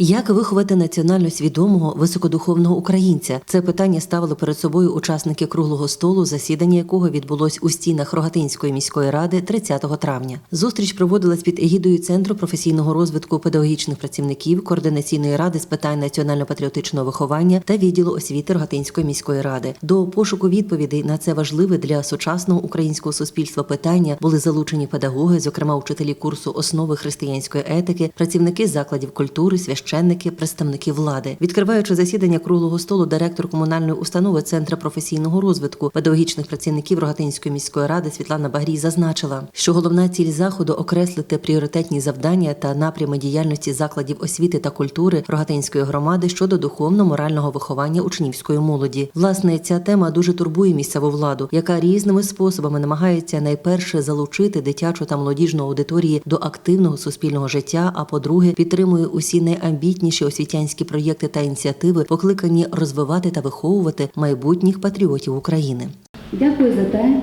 Як виховати національно свідомого високодуховного українця? Це питання ставили перед собою учасники круглого столу, засідання якого відбулось у стінах Рогатинської міської ради 30 травня. Зустріч проводилась під егідою Центру професійного розвитку педагогічних працівників, координаційної ради з питань національно-патріотичного виховання та відділу освіти Рогатинської міської ради. До пошуку відповідей на це важливе для сучасного українського суспільства питання були залучені педагоги, зокрема вчителі курсу основи християнської етики, працівники закладів культури, священники, представники влади. Відкриваючи засідання круглого столу, директор комунальної установи Центра професійного розвитку педагогічних працівників Рогатинської міської ради Світлана Багрій зазначила, що головна ціль заходу окреслити пріоритетні завдання та напрями діяльності закладів освіти та культури Рогатинської громади щодо духовно-морального виховання учнівської молоді. Власне, ця тема дуже турбує місцеву владу, яка різними способами намагається найперше залучити дитячу та молодіжну аудиторії до активного суспільного життя. А по-друге, підтримує усі найамбітніші освітянські проєкти та ініціативи, покликані розвивати та виховувати майбутніх патріотів України. Дякую за те,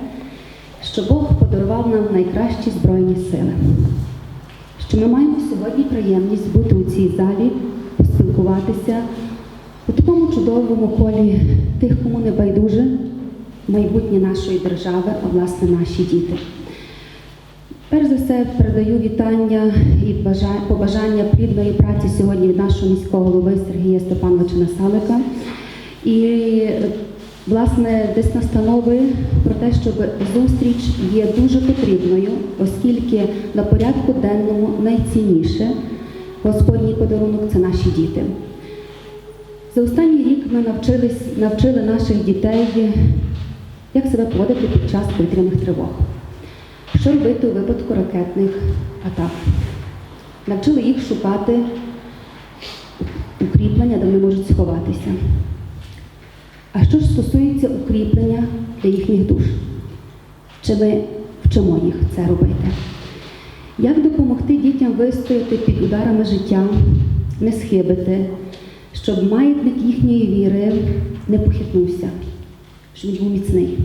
що Бог подарував нам найкращі збройні сили. Що ми маємо сьогодні приємність бути у цій залі, поспілкуватися у такому чудовому колі тих, кому не байдуже майбутнє нашої держави, а власне наші діти. Перш за все передаю вітання і побажання плідної праці сьогодні від нашого міського голови Сергія Степановича Насалика. І власне десь настанови про те, щоб зустріч є дуже потрібною, оскільки на порядку денному найцінніше Господній подарунок це наші діти. За останній рік ми навчились, навчили наших дітей, як себе поводити під час повітряних тривог. Що робити у випадку ракетних атак? Навчили їх шукати укріплення, де вони можуть сховатися. А що ж стосується укріплення для їхніх душ? Чи ми вчимо їх це робити? Як допомогти дітям вистояти під ударами життя, не схибити, щоб маятник їхньої віри не похитнувся, щоб він був міцний?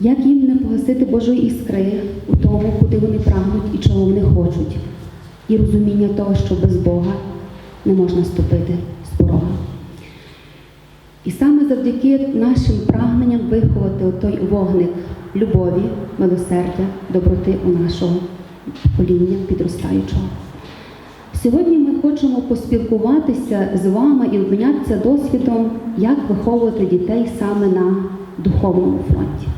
Як їм не погасити Божої іскри у тому, куди вони прагнуть і чого вони хочуть, і розуміння того, що без Бога не можна ступити з порога. І саме завдяки нашим прагненням виховати той вогник любові, милосердя, доброти у нашого покоління підростаючого. Сьогодні ми хочемо поспілкуватися з вами і обмінятися досвідом, як виховувати дітей саме на духовному фронті.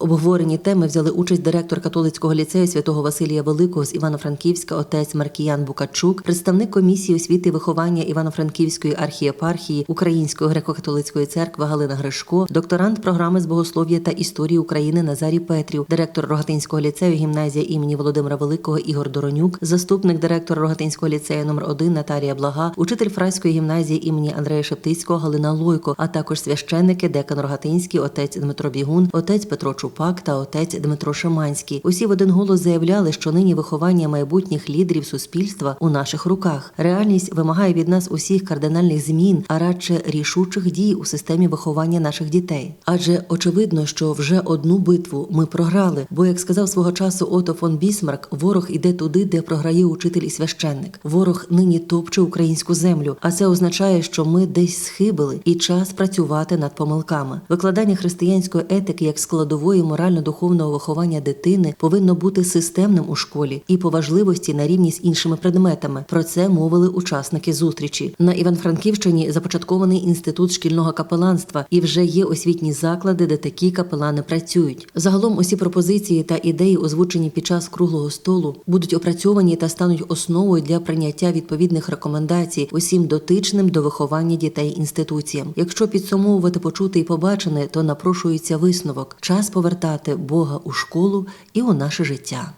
В обговоренні теми взяли участь директор католицького ліцею святого Василія Великого з Івано-Франківська, отець Маркіян Букачук, представник комісії освіти і виховання Івано-Франківської архієпархії Української греко-католицької церкви Галина Гришко, докторант програми з богослов'я та історії України Назарій Петрів, директор Рогатинського ліцею гімназія імені Володимира Великого Ігор Доронюк, заступник директора Рогатинського ліцею номер 1 Наталія Блага, учитель Фрайської гімназії імені Андрея Шептицького Галина Лойко, а також священники декан Рогатинський, отець Дмитро Бігун, отець Петро Чупак та отець Дмитро Шиманський. Усі в один голос заявляли, що нині виховання майбутніх лідерів суспільства у наших руках. Реальність вимагає від нас усіх кардинальних змін, а радше рішучих дій у системі виховання наших дітей. Адже очевидно, що вже одну битву ми програли. Бо, як сказав свого часу Ото фон Бісмарк, ворог іде туди, де програє учитель і священник. Ворог нині топче українську землю, а це означає, що ми десь схибили, і час працювати над помилками. Викладання християнської етики як складової морально-духовного виховання дитини повинно бути системним у школі і по важливості на рівні з іншими предметами. Про це мовили учасники зустрічі. На Іван-Франківщині започаткований інститут шкільного капеланства, і вже є освітні заклади, де такі капелани працюють. Загалом усі пропозиції та ідеї, озвучені під час круглого столу, будуть опрацьовані та стануть основою для прийняття відповідних рекомендацій усім дотичним до виховання дітей інституціям. Якщо підсумовувати почуте і побачене, то напрошується висновок: час повертати Бога у школу і у наше життя.